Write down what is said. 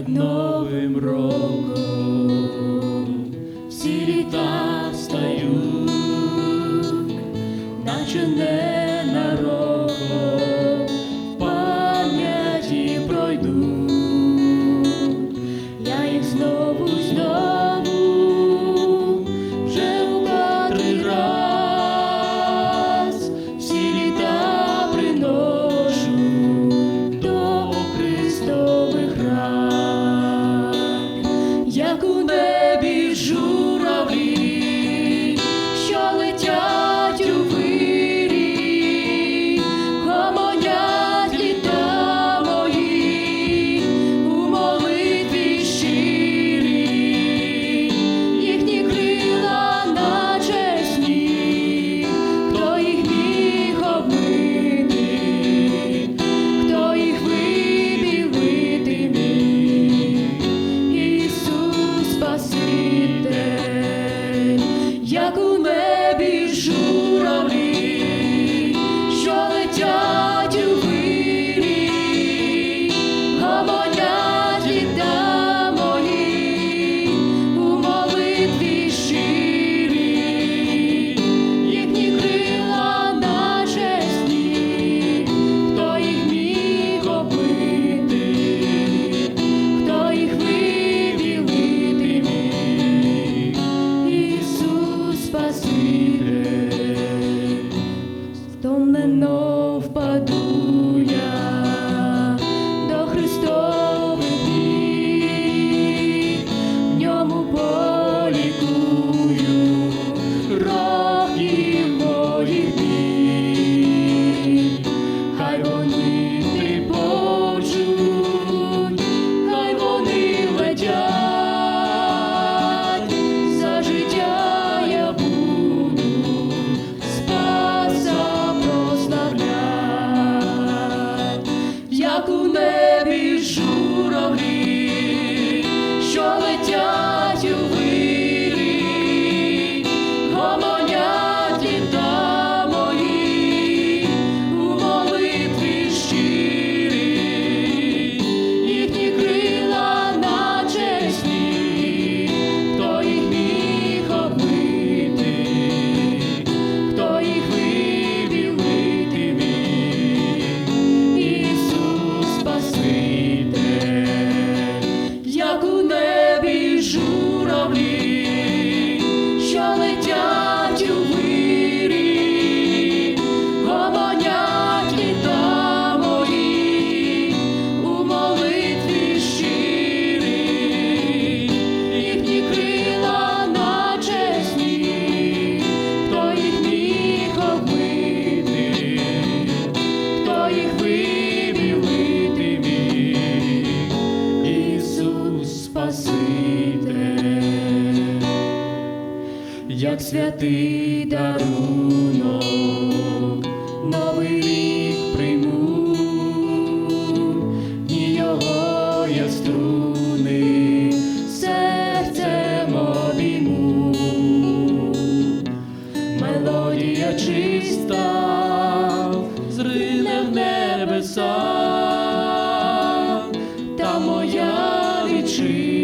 перед новим роком всі літа встають, наче не на роком пам'яті пройдуть. далеку не біжу. впаду. спаситель, як святий дарунок, новий рік прийму, і його я струни серцем обійму, мелодія чиста, зрине в небеса. Та моя вічі.